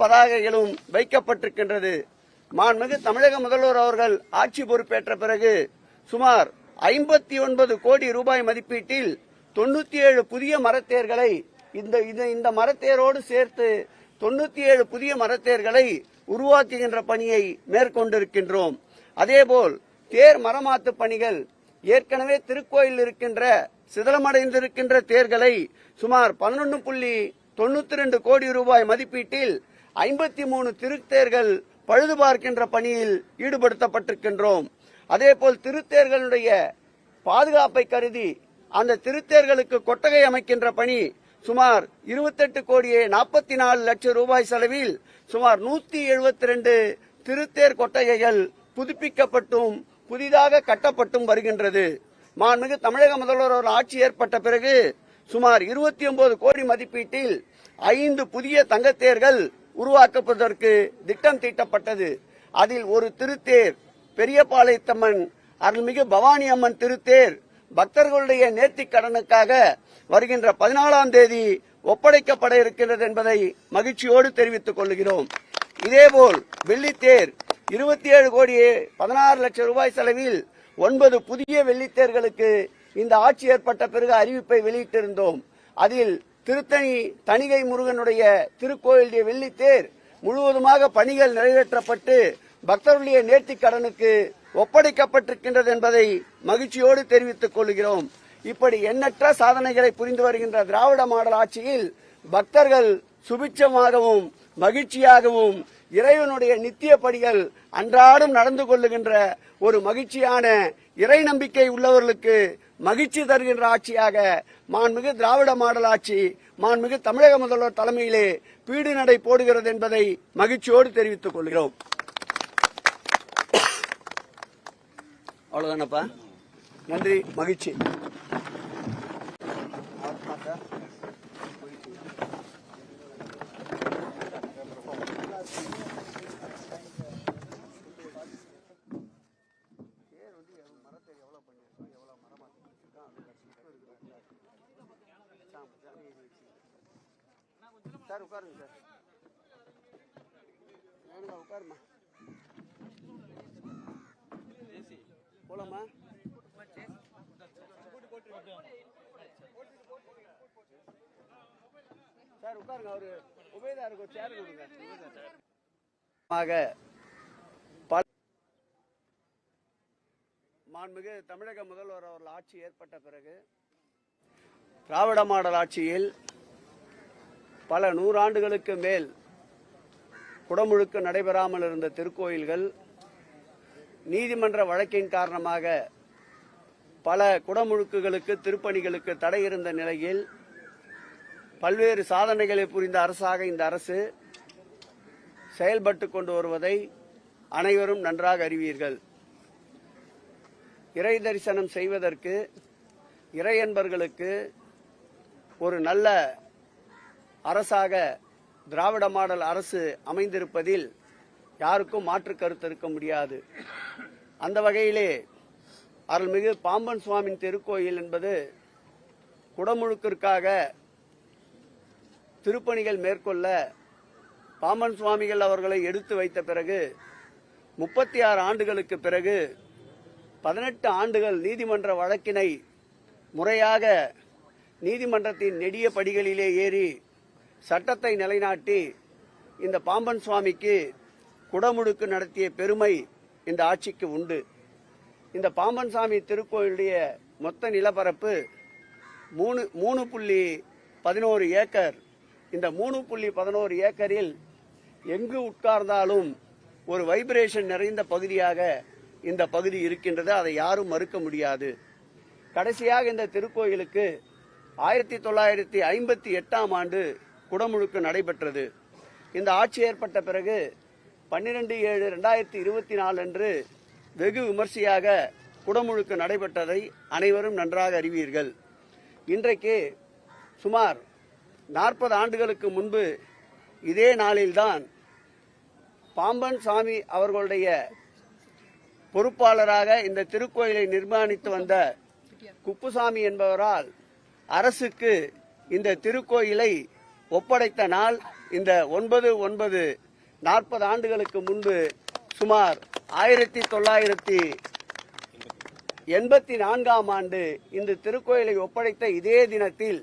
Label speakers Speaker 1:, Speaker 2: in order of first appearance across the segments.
Speaker 1: பதாகைகளும் வைக்கப்பட்டிருக்கின்றது. மாண்புமிகு தமிழக முதல்வர் அவர்கள் ஆட்சி பொறுப்பேற்ற பிறகு சுமார் ஐம்பத்தி ஒன்பது கோடி ரூபாய் மதிப்பீட்டில் தொண்ணூத்தி ஏழு புதிய மரத்தேர்களை இந்த இந்த- இந்த மரத்தேரோடு சேர்த்து தொண்ணூத்தி ஏழு புதிய மரத்தேர்களை உருவாக்குகின்ற பணியை மேற்கொண்டிருக்கின்றோம். அதேபோல் தேர் மரமாத்து பணிகள் ஏற்கனவே திருக்கோயில் இருக்கின்ற சிதலமடைந்திருக்கின்ற தேர்களை சுமார் பன்னெண்டு புள்ளி தொண்ணூத்தி ரெண்டு கோடி ரூபாய் மதிப்பீட்டில் ஐம்பத்தி மூணு திருத்தேர்கள் பழுது பார்க்கின்ற பணியில் ஈடுபடுத்தப்பட்டிருக்கின்றோம். அதேபோல் திருத்தேர்களுடைய பாதுகாப்பை கருதி அந்த திருத்தேர்களுக்கு கொட்டகை அமைக்கின்ற பணி சுமார் இருபத்தெட்டு கோடியே நாற்பத்தி நாலு லட்சம் ரூபாய் செலவில் சுமார் நூத்தி எழுபத்தி ரெண்டு திருத்தேர் கொட்டகைகள் புதுப்பிக்கப்பட்டும் புதிதாக கட்டப்பட்டும் வருகின்றது. மாண்புமிகு தமிழக முதல்வர் ஆட்சி ஏற்பட்ட பிறகு சுமார் இருபத்தி ஒன்பது கோடி மதிப்பீட்டில் ஐந்து புதிய தங்கத்தேர்கள் உருவாக்குவதற்கு திட்டம் தீட்டப்பட்டது. அதில் ஒரு திருத்தேர் பெரியபாளையத்தம்மன் அருள்மிகு பவானி அம்மன் திருத்தேர் பக்தர்களுடைய நேர்த்திக் கடனுக்காக வருகின்ற பதினாலாம் தேதி ஒப்படைக்கப்பட இருக்கிறது என்பதை மகிழ்ச்சியோடு தெரிவித்துக் கொள்கிறோம். இதேபோல் வெள்ளித்தேர் இருபத்தி ஏழு கோடியே பதினாறு லட்சம் ரூபாய் செலவில் ஒன்பது புதிய வெள்ளித்தேர்களுக்கு இந்த ஆட்சி ஏற்பட்ட பிறகு அறிவிப்பை வெளியிட்டிருந்தோம். அதில் திருத்தணி தணிகை முருகனுடைய திருக்கோயிலுடைய வெள்ளித்தேர் முழுவதுமாக பணிகள் நிறைவேற்றப்பட்டு பக்தர்களுடைய நேர்த்திக் கடனுக்கு ஒப்படைக்கப்பட்டிருக்கின்றது என்பதை மகிழ்ச்சியோடு தெரிவித்துக் கொள்கிறோம். இப்படி எண்ணற்ற சாதனைகளை புரிந்து வருகின்ற திராவிட மாடல் ஆட்சியில் பக்தர்கள் சுபிட்சமாகவும் மகிழ்ச்சியாகவும் இறைவனுடைய நித்திய படிகள் அன்றாடம் நடந்து கொள்ளுகின்ற ஒரு மகிழ்ச்சியான இறை நம்பிக்கை உள்ளவர்களுக்கு மகிழ்ச்சி தருகின்ற ஆட்சியாக மாண்புமிகு திராவிட மாடல் ஆட்சி மாண்புமிகு தமிழக முதல்வர் தலைமையிலே பீடு நடை போடுகிறது என்பதை மகிழ்ச்சியோடு தெரிவித்துக் கொள்கிறோம். அவ்வளவுதானப்பா? நன்றி மகிழ்ச்சி. சார் உட்காருங்க சார் வேணுமா உட்காருமா? போலாமா? சார் உட்காருங்க அவரு உபயதாருக்கு ஒரு சேர் கொடுங்க. பல மாண்புமிகு தமிழக முதல்வர் அவர்கள் ஆட்சி ஏற்பட்ட பிறகு திராவிட மாடல் ஆட்சியில் பல நூறாண்டுகளுக்கு மேல் குடமுழுக்கு நடைபெறாமல் இருந்த திருக்கோயில்கள் நீதிமன்ற வழக்கின் காரணமாக பல குடமுழுக்குகளுக்கு திருப்பணிகளுக்கு தடை இருந்த நிலையில் பல்வேறு சாதனைகளை புரிந்த அரசாக இந்த அரசு செயல்பட்டு கொண்டு வருவதை அனைவரும் நன்றாக அறிவீர்கள். இறை தரிசனம் செய்வதற்கு இறையன்பர்களுக்கு ஒரு நல்ல அரசாக திராவிட மாடல் அரசு அமைந்திருப்பதில் யாருக்கும் மாற்று கருத்து இருக்க முடியாது. அந்த வகையிலே அருள்மிகு பாம்பன் சுவாமின் திருக்கோயில் என்பது குடமுழுக்கிற்காக திருப்பணிகள் மேற்கொள்ள பாம்பன் சுவாமிகள் அவர்களை எடுத்து வைத்த பிறகு முப்பத்தி ஆறு ஆண்டுகளுக்கு பிறகு பதினெட்டு ஆண்டுகள் நீதிமன்ற வழக்கினை முறையாக நீதிமன்றத்தின் நெடிய படிகளிலே ஏறி சட்டத்தை நிலைநாட்டி இந்த பாம்பன் சுவாமிக்கு குடமுழுக்கு நடத்திய பெருமை இந்த ஆட்சிக்கு உண்டு. இந்த பாம்பன் சாமி திருக்கோயிலுடைய மொத்த நிலப்பரப்பு மூணு மூணு புள்ளி பதினோரு ஏக்கர். இந்த மூணு புள்ளி பதினோரு ஏக்கரில் எங்கு உட்கார்ந்தாலும் ஒரு வைப்ரேஷன் நிறைந்த பகுதியாக இந்த பகுதி இருக்கின்றது. அதை யாரும் மறுக்க முடியாது. கடைசியாக இந்த திருக்கோயிலுக்கு ஆயிரத்தி தொள்ளாயிரத்தி ஐம்பத்தி எட்டாம் ஆண்டு குடமுழுக்கு நடைபெற்றது. இந்த ஆட்சி ஏற்பட்ட பிறகு பன்னிரெண்டு ஏழு ரெண்டாயிரத்தி இருபத்தி நாலு அன்று வெகு விமர்சையாக குடமுழுக்கு நடைபெற்றதை அனைவரும் நன்றாக அறிவீர்கள். இன்றைக்கு சுமார் நாற்பது ஆண்டுகளுக்கு முன்பு இதே நாளில்தான் பாம்பன் சாமி அவர்களுடைய பொறுப்பாளராக இந்த திருக்கோயிலை நிர்மாணித்து வந்த குப்புசாமி என்பவரால் அரசுக்கு இந்த திருக்கோயிலை ஒப்படைத்த நாள் இந்த ஒன்பது ஒன்பது நாற்பது ஆண்டுகளுக்கு முன்பு சுமார் ஆயிரத்தி தொள்ளாயிரத்தி எண்பத்தி நான்காம் ஆண்டு இந்த திருக்கோயிலை ஒப்படைத்த இதே தினத்தில்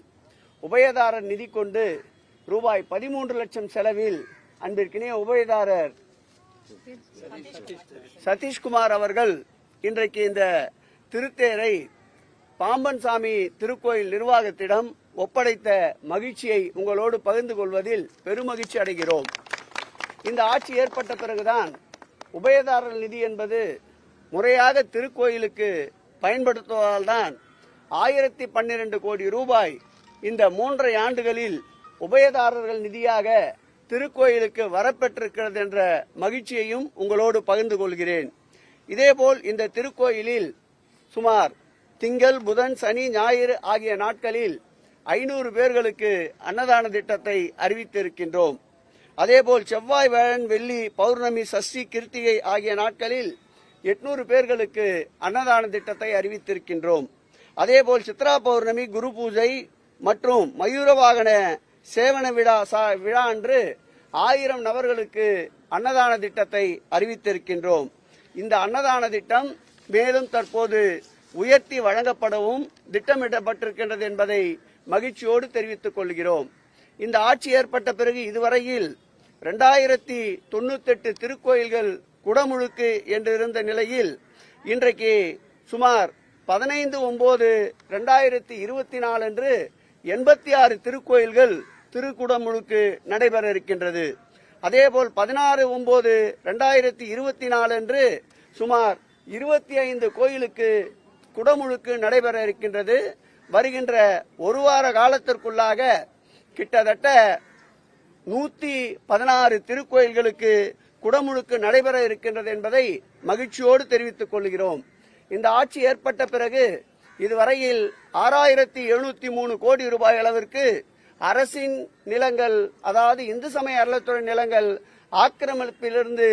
Speaker 1: உபயதாரர் நிதி கொண்டு ரூபாய் பதிமூன்று லட்சம் செலவில் அன்பிற்கினிய உபயதாரர் சதீஷ்குமார் அவர்கள் இன்றைக்கு இந்த திருத்தேரை பாம்பன் சாமி திருக்கோயில் நிர்வாகத்திடம் ஒப்படைத்த மகிழ்ச்சியை உங்களோடு பகிர்ந்து கொள்வதில் பெருமகிழ்ச்சி அடைகிறோம். இந்த ஆட்சி ஏற்பட்ட பிறகுதான் உபயதாரர் நிதி என்பது முறையாக திருக்கோயிலுக்கு பயன்படுத்துவதால்தான் ஆயிரத்தி பன்னிரண்டு கோடி ரூபாய் இந்த மூன்றரை ஆண்டுகளில் உபயதாரர்கள் நிதியாக திருக்கோயிலுக்கு வரப்பெற்றிருக்கிறது என்ற மகிழ்ச்சியையும் உங்களோடு பகிர்ந்து கொள்கிறேன். இதேபோல் இந்த திருக்கோயிலில் சுமார் திங்கள் புதன் சனி ஞாயிறு ஆகிய நாட்களில் ஐநூறு பேர்களுக்கு அன்னதான திட்டத்தை அறிவித்திருக்கின்றோம். அதேபோல் செவ்வாய் வேழன் வெள்ளி பௌர்ணமி சஷ்டி கிருத்திகை ஆகிய நாட்களில் எட்நூறு பேர்களுக்கு அன்னதான திட்டத்தை அறிவித்திருக்கின்றோம். அதேபோல் சித்ரா பௌர்ணமி குரு பூஜை மற்றும் மயூர வாகன சேவன விழா சா- விழா அன்று ஆயிரம் நபர்களுக்கு அன்னதான திட்டத்தை அறிவித்திருக்கின்றோம். இந்த அன்னதான திட்டம் மேலும் தற்போது உயர்த்தி வழங்கப்படவும் திட்டமிடப்பட்டிருக்கின்றது என்பதை மகிழ்ச்சியோடு தெரிவித்துக் கொள்கிறோம். இந்த ஆட்சி ஏற்பட்ட பிறகு இதுவரையில் இரண்டாயிரத்தி தொண்ணூத்தெட்டு திருக்கோயில்கள் குடமுழுக்கு என்றிருந்த நிலையில் இன்றைக்கு சுமார் பதினைந்து ஒன்பது ரெண்டாயிரத்தி இருபத்தி நாலு அன்று எண்பத்தி ஆறு திருக்கோயில்கள் திருக்குடமுழுக்கு நடைபெற இருக்கின்றது. அதேபோல் பதினாறு ஒன்பது ரெண்டாயிரத்தி இருபத்தி நாலு அன்று சுமார் இருபத்தி ஐந்து கோயிலுக்கு குடமுழுக்கு நடைபெற இருக்கின்றது. வருகின்ற ஒரு வார காலத்திற்குள்ளாக கிட்டத்தட்ட நூத்தி பதினாறு திருக்கோயில்களுக்கு குடமுழுக்கு நடைபெற இருக்கின்றது என்பதை மகிழ்ச்சியோடு தெரிவித்துக் கொள்கிறோம். இந்த ஆட்சி ஏற்பட்ட பிறகு இதுவரையில் ஆறாயிரத்தி எழுநூத்தி மூணு கோடி ரூபாய் அளவிற்கு அரசின் நிலங்கள் அதாவது இந்து சமய அறநிலைத்துறை நிலங்கள் ஆக்கிரமிப்பிலிருந்து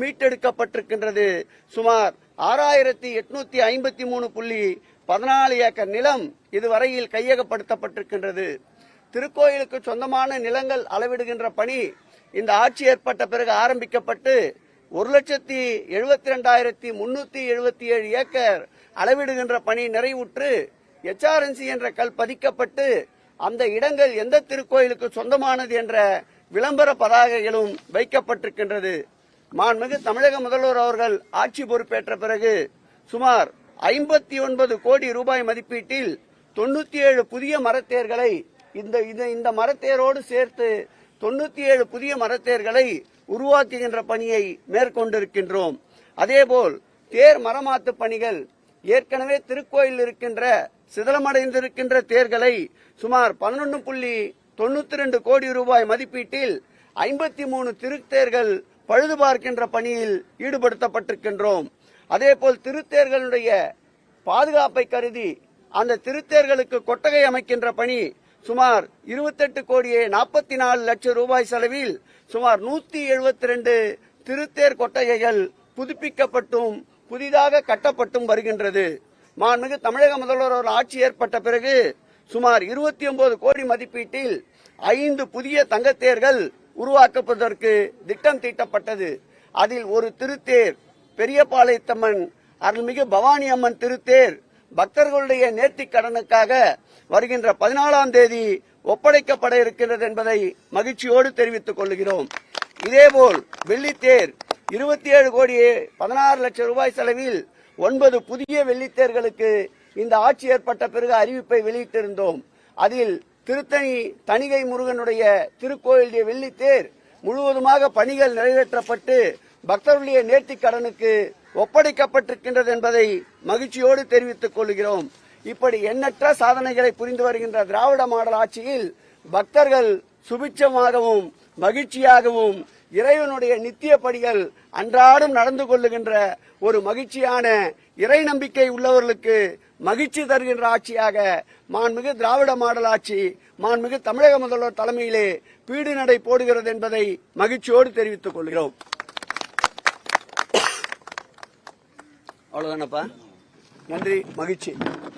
Speaker 1: மீட்டெடுக்கப்பட்டிருக்கின்றது. சுமார் ஆறாயிரத்தி எட்நூத்தி ஐம்பத்தி மூணு புள்ளி பதினாலு ஏக்கர் நிலம் இதுவரையில் கையகப்படுத்தப்பட்டிருக்கின்றது. திருக்கோயிலுக்கு சொந்தமான நிலங்கள் அளவிடுகின்ற பணி இந்த ஆட்சி ஏற்பட்ட பிறகு ஆரம்பிக்கப்பட்டு ஒரு லட்சத்தி எழுபத்தி ரெண்டாயிரத்தி முன்னூத்தி எழுபத்தி ஏழு ஏக்கர் அளவிடுகின்ற பணி நிறைவுற்று எச்ஆர்என்சி என்ற கல் பதிக்கப்பட்டு அந்த இடங்கள் எந்த திருக்கோயிலுக்கு சொந்தமானது என்ற விளம்பர பதாகைகளும் வைக்கப்பட்டிருக்கின்றது. மாண்புமிகு தமிழக முதல்வர் அவர்கள் ஆட்சி பொறுப்பேற்ற பிறகு சுமார் ஐம்பத்தி ஒன்பது கோடி ரூபாய் மதிப்பீட்டில் தொண்ணூத்தி ஏழு புதிய மரத்தேர்களை இந்த இந்த- இந்த மரத்தேரோடு சேர்த்து தொண்ணூத்தி ஏழு புதிய மரத்தேர்களை உருவாக்குகின்ற பணியை மேற்கொண்டிருக்கின்றோம். அதேபோல் தேர் மரமாத்து பணிகள் ஏற்கனவே திருக்கோயில் இருக்கின்ற சிதலமடைந்திருக்கின்ற தேர்களை சுமார் பன்னெண்டு புள்ளி தொண்ணூத்தி ரெண்டு கோடி ரூபாய் மதிப்பீட்டில் ஐம்பத்தி மூணு திருத்தேர்கள் பழுது பார்க்கின்ற பணியில் ஈடுபடுத்தப்பட்டிருக்கின்றோம். அதேபோல் திருத்தேர்களுடைய பாதுகாப்பை கருதி அந்த திருத்தேர்களுக்கு கொட்டகை அமைக்கின்ற பணி சுமார் இருபத்தெட்டு கோடியே நாற்பத்தி நாலு லட்சம் ரூபாய் செலவில் சுமார் நூத்தி எழுபத்தி ரெண்டு திருத்தேர் கொட்டகைகள் புதுப்பிக்கப்பட்டும் புதிதாக கட்டப்பட்டும் வருகின்றது. மாண்புமிகு தமிழக முதல்வர் ஒரு ஆட்சி ஏற்பட்ட பிறகு சுமார் இருபத்தி ஒன்பது கோடி மதிப்பீட்டில் ஐந்து புதிய தங்கத்தேர்கள் உருவாக்குவதற்கு திட்டம் தீட்டப்பட்டது. அதில் ஒரு திருத்தேர் பெரியபாளையத்தம்மன் அருள்மிகு பவானி அம்மன் திருத்தேர் பக்தர்களுடைய நேர்த்திக் கடனுக்காக வருகின்ற பதினாலாம் தேதி ஒப்படைக்கப்பட இருக்கின்றது என்பதை மகிழ்ச்சியோடு தெரிவித்துக் கொள்கிறோம். இதேபோல் வெள்ளித்தேர் இருபத்தி ஏழு கோடியே பதினாறு லட்சம் ரூபாய் செலவில் ஒன்பது புதிய வெள்ளித்தேர்களுக்கு இந்த ஆட்சி ஏற்பட்ட பிறகு அறிவிப்பை வெளியிட்டிருந்தோம். அதில் திருத்தணி தணிகை முருகனுடைய திருக்கோயிலுடைய வெள்ளித்தேர் முழுவதுமாக பணிகள் நிறைவேற்றப்பட்டு பக்தர்களுடைய நேர்த்திக் கடனுக்கு ஒப்படைக்கப்பட்டிருக்கின்றது என்பதை மகிழ்ச்சியோடு தெரிவித்துக் கொள்கிறோம். இப்படி எண்ணற்ற சாதனைகளை புரிந்து வருகின்ற திராவிட மாடல் ஆட்சியில் பக்தர்கள் சுபிட்சமாகவும் மகிழ்ச்சியாகவும் இறைவனுடைய நித்திய படிகள் அன்றாடம் நடந்து கொள்ளுகின்ற ஒரு மகிழ்ச்சியான இறை நம்பிக்கை உள்ளவர்களுக்கு மகிழ்ச்சி தருகின்ற ஆட்சியாக மாண்புமிகு திராவிட மாடல் ஆட்சி மாண்புமிகு தமிழக முதல்வர் தலைமையிலே பீடு நடை போடுகிறது என்பதை மகிழ்ச்சியோடு தெரிவித்துக் கொள்கிறோம். அவ்வளவுதானப்பா? நன்றி மகிழ்ச்சி.